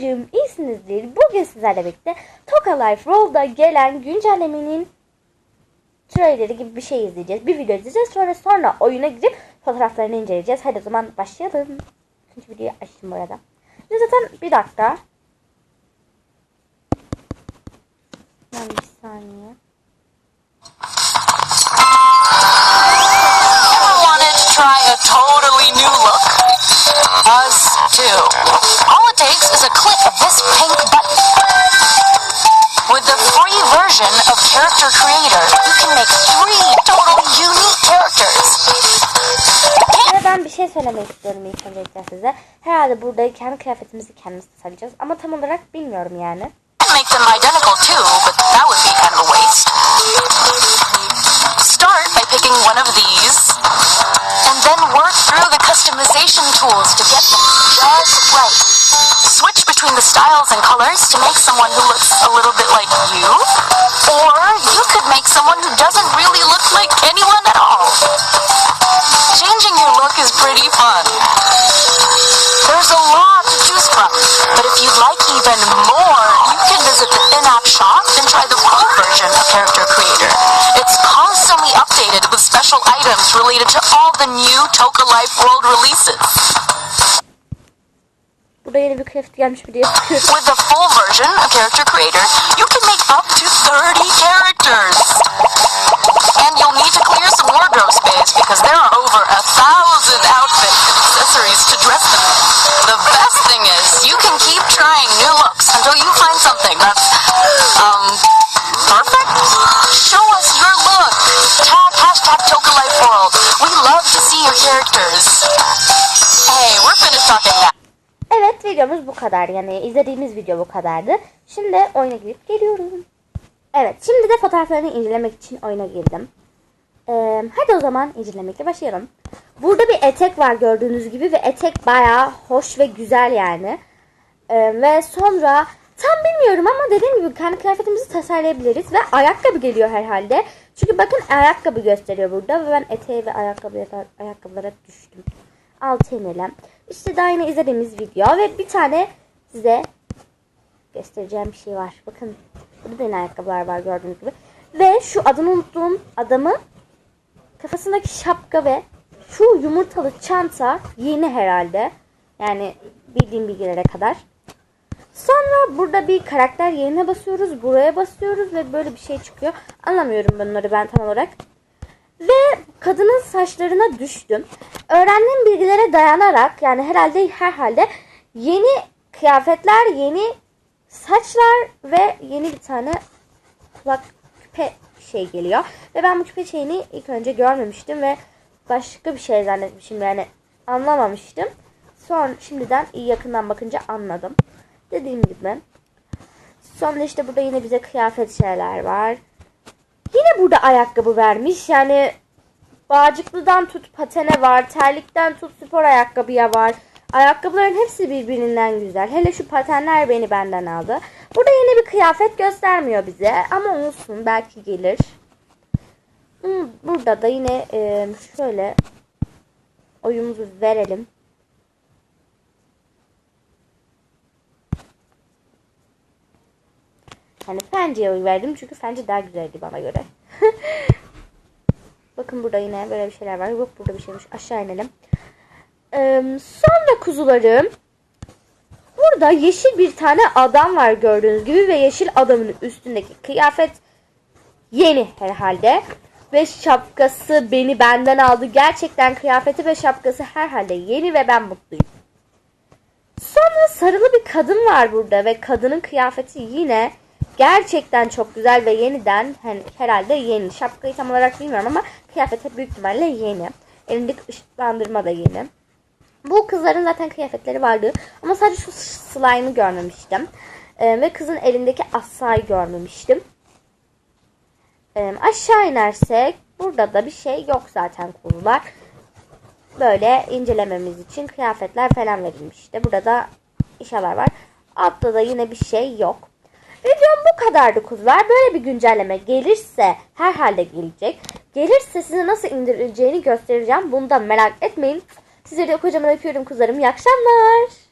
Umarım iyisinizdir. Bugün sizlerle birlikte Toka Life Roll'da gelen güncellemenin trailerı gibi bir şey izleyeceğiz. Bir video izleyeceğiz. Sonra sonra oyuna girip fotoğraflarını inceleyeceğiz. Hadi o zaman başlayalım. İkinci videoyu açtım bu arada. Şimdi zaten bir dakika. Ben bir saniye. Ever wanted to try a totally new look? Us too. All takes is a click of this pink button. With the free version of Character Creator, you can make three totally unique characters. Ben bir şey söylemek istiyorum ilk öncelikle size. Herhalde burada kendi kıyafetimizi kendimiz tasarlayacağız. Ama tam olarak bilmiyorum yani. Make them identical too, but that would be kind of a waste. Start by picking one of these, and then work the customization tools to get them just right. Switch between the styles and colors to make someone who looks a little bit like you, or you could make someone who doesn't really look like anyone at all. Changing your look is pretty fun. There's a lot to choose from, but if you'd like even more, you can visit the in-app shop and try the full version of Character Creator. It's constantly updated with special items related to all the new Toka Life World releases. With the full version of Character Creator, you can make up to 30 characters. And you'll need to clear some wardrobe space because there are over a thousand outfits and accessories to dress them in. The best thing is, you can keep trying until you find something that's, um, perfect? Show us your look. Tag hashtag TokaLifeWorld. We love to see your characters. Hey, we're finished talking now. Evet videomuz bu kadar. Yani izlediğimiz video bu kadardı. Şimdi oyuna girip geliyorum. Evet şimdi de fotoğraflarını incelemek için oyuna girdim. Ee, hadi o zaman incelemekle başlayalım. Burada bir etek var gördüğünüz gibi ve etek bayağı hoş ve güzel yani. Ee, ve sonra tam bilmiyorum ama dediğim gibi kendi kıyafetimizi tasarlayabiliriz ve ayakkabı geliyor herhalde. Çünkü bakın ayakkabı gösteriyor burada ve ben eteğe ve ayakkabıya, ayakkabılara düştüm. Altı inelim. İşte daha yine izlediğimiz video ve bir tane size göstereceğim bir şey var. Bakın burada da yine ayakkabılar var gördüğünüz gibi. Ve şu adını unuttuğum adamın kafasındaki şapka ve şu yumurtalı çanta yeni herhalde. Yani bildiğim bilgilere kadar. Burada bir karakter yerine basıyoruz. Buraya basıyoruz ve böyle bir şey çıkıyor. Anlamıyorum bunları ben tam olarak. Ve kadının saçlarına düştüm. Öğrendiğim bilgilere dayanarak yani herhalde herhalde yeni kıyafetler, yeni saçlar ve yeni bir tane kulak küpe şey geliyor. Ve ben bu küpe şeyini ilk önce görmemiştim ve başka bir şey zannetmişim yani anlamamıştım. Sonra şimdiden iyi yakından bakınca anladım. Dediğim gibi. Sonra işte burada yine bize kıyafet şeyler var. Yine burada ayakkabı vermiş. Yani bağcıklıdan tut patene var. Terlikten tut spor ayakkabıya var. Ayakkabıların hepsi birbirinden güzel. Hele şu patenler beni benden aldı. Burada yeni bir kıyafet göstermiyor bize. Ama olsun belki gelir. Hmm, Burada da yine şöyle oyumuzu verelim. Yani Fenci'ye oy verdim çünkü Fenci daha güzeldi bana göre. Bakın burada yine böyle bir şeyler var. Yok burada bir şeymiş. Aşağı inelim. Ee, sonra kuzularım. Burada yeşil bir tane adam var gördüğünüz gibi ve yeşil adamın üstündeki kıyafet yeni herhalde. Ve şapkası beni benden aldı. Gerçekten kıyafeti ve şapkası herhalde yeni ve ben mutluyum. Sonra sarılı bir kadın var burada ve kadının kıyafeti yine gerçekten çok güzel ve yeniden hani herhalde yeni. Şapkayı tam olarak bilmiyorum ama kıyafeti büyük ihtimalle yeni. Elindeki ışıklandırma da yeni. Bu kızların zaten kıyafetleri vardı ama sadece şu slime'ı görmemiştim. Ee, ve kızın elindeki asayı görmemiştim. Ee, aşağı inersek burada da bir şey yok zaten kuzular. Böyle incelememiz için kıyafetler falan verilmişti. Burada da işalar var. Altta da yine bir şey yok. Videom bu kadardı kuzular. Böyle bir güncelleme gelirse herhalde gelecek. Gelirse size nasıl indirileceğini göstereceğim. Bunu da merak etmeyin. Sizleri de kocaman öpüyorum kuzularım. İyi akşamlar.